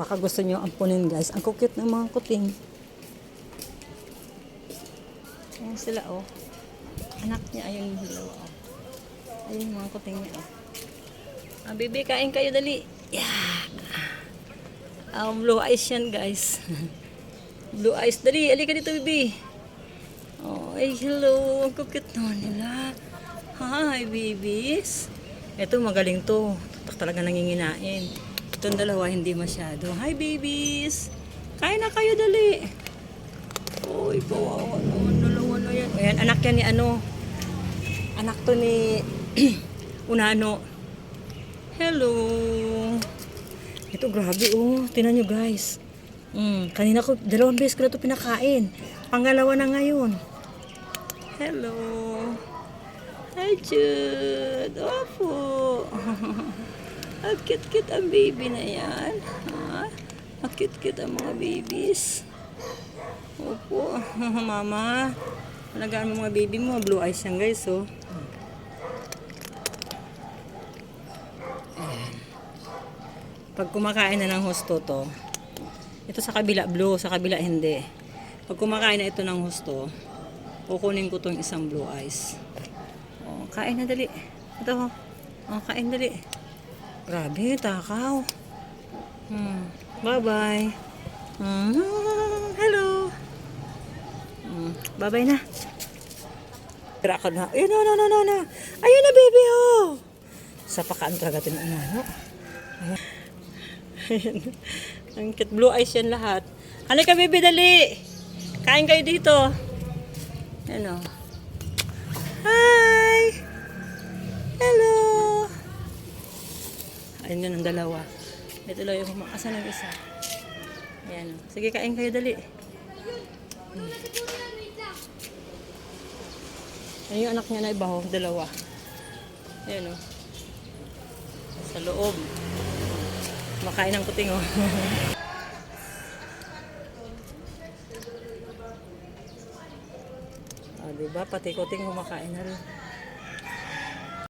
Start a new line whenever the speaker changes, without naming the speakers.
Baka gusto nyo ampunin guys. Ang kukit ng mga kuting. Ayan sila oh. Anak niya, ayun yung dalawa oh. Ayun yung mga kuting niya oh. Ah, baby, kain kayo dali. Yeah. Ah, blue eyes yan guys. blue eyes. Dali, alika dito baby. Oh, ay hello. Ang kukit naman nila. Hi, babies. Ito, magaling to. Tak talaga nanginginain. Itong dalawa, hindi masyado. Hi, babies. Kain na kayo, dali. Uy, kawawa naman. Dalawa na yan. Ayan, anak yan ni ano. Anak to ni Unano. Hello. Ito, grabe, oh. Tinan nyo, guys. Mm, kanina ko, dalawang beses ko na ito pinakain. Pangalawa na ngayon. Hello. Hi, Jude. Opo. Ang cute-cute ang baby na yan. Ha? Ang cute-cute ang mga babies. Opo. Mama. Alagaan mo mga baby mo. Blue eyes yan, guys, oh. Pag kumakain na ng husto to, ito sa kabila blue, sa kabila hindi. Pag kumakain na ito ng husto, kukunin ko tong isang blue eyes. Oh, kain na dali. Ito, oh. Oh, kain dali. Grabe, takaw. Hmm. Bye-bye. Hmm. Hello. Hmm. Bye-bye na. Tira ka na. Ayun, no, no, no, no, no. Ayun na, baby, oh. Sa pakaan talaga ito ng ano. Ayan. Ang cute. Blue eyes yan lahat. Halika, baby, dali. Kain kayo dito. Ano? Hi! Ayun yun ang dalawa. Ito lang yung kumakasan ng isa. Ayan. o. Sige, kain kayo dali. Hmm. Ayun yung anak niya na iba, oh, dalawa. Ayan o. Sa loob. Makain ng kuting, oh. Ah, diba? Pati kuting kumakain na rin.